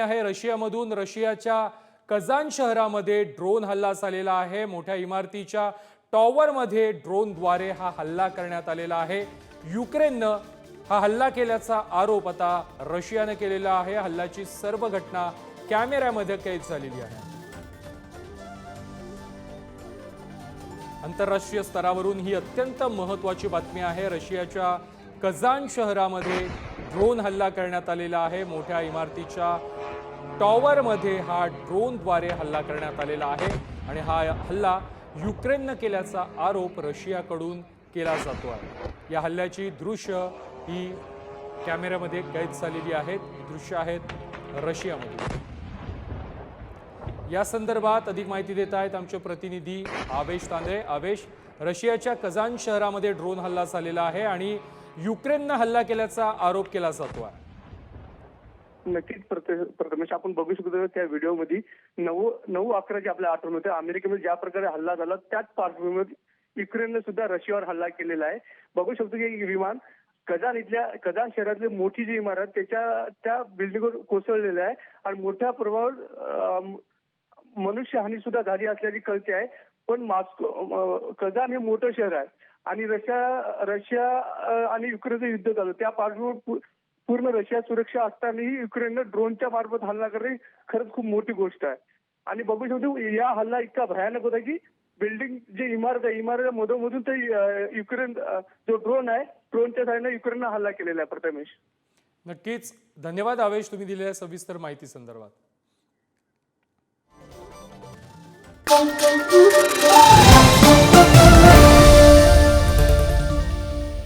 आहे. रशियामधून रशियाच्या कझान शहरामध्ये ड्रोन हल्ला झालेला आहे. मोठ्या इमारतीच्या टॉवरमध्ये ड्रोनद्वारे हा हल्ला करण्यात आलेला आहे. युक्रेननं हा हल्ला केल्याचा आरोप आता रशियानं केलेला आहे. हल्ल्याची सर्व घटना कॅमेऱ्यामध्ये कैद झालेली आहे. आंतरराष्ट्रीय स्तरावरून ही अत्यंत महत्वाची बातमी आहे. रशियाच्या कझान शहरामध्ये ड्रोन हल्ला करण्यात आलेला आहे. मोठ्या इमारतीच्या टॉवरमध्ये हा ड्रोनद्वारे हल्ला करण्यात आलेला आहे आणि हा हल्ला युक्रेननं केल्याचा आरोप रशियाकडून केला जातो आहे. या हल्ल्याची दृश्य ही कॅमेऱ्यामध्ये कैद झालेली आहेत. दृश्य आहेत रशियामध्ये. या संदर्भात अधिक माहिती देत आहेत आमचे प्रतिनिधी आवेश तांदळे. आवेश रशियाच्या कझान शहरामध्ये ड्रोन हल्ला झालेला आहे आणि युक्रेननं हल्ला केल्याचा आरोप केला जातो आहे. नक्कीच प्रथमेश आपण बघू शकतो त्या व्हिडिओमध्ये नऊ नऊ अकरा जे आपल्या आठवण होते अमेरिकेमध्ये ज्या प्रकारे हल्ला झाला त्याच पार्श्वभूमीवर युक्रेनने सुद्धा रशियावर हल्ला केलेला आहे. बघू शकतो की विमान कझान इथल्या कजान शहरातली मोठी जी इमारत त्याच्या त्या बिल्डिंगवर कोसळलेलं आहे आणि मोठ्या प्रभावावर मनुष्यहानी सुद्धा झाली असल्याची कळते आहे. पण मॉस्को कजान हे मोठं शहर आहे. आणि रशिया रशिया आणि युक्रेनचं युद्ध झालं. त्या पार्श्वभूमीवर पूर्ण रशिया सुरक्षा असतानाही युक्रेननं ड्रोनच्या मार्फत हल्ला करणे खरंच खूप मोठी गोष्ट आहे. आणि बघू शकतो या हल्ला इतका भयानक होता की बिल्डिंग जे इमारत आहे इमारत मधोमधून ते युक्रेन जो ड्रोन आहे ड्रोनच्या साह्याने युक्रेननं हल्ला केलेला आहे प्रथमेश. नक्कीच. धन्यवाद आवेश तुम्ही दिलेल्या सविस्तर माहिती संदर्भात.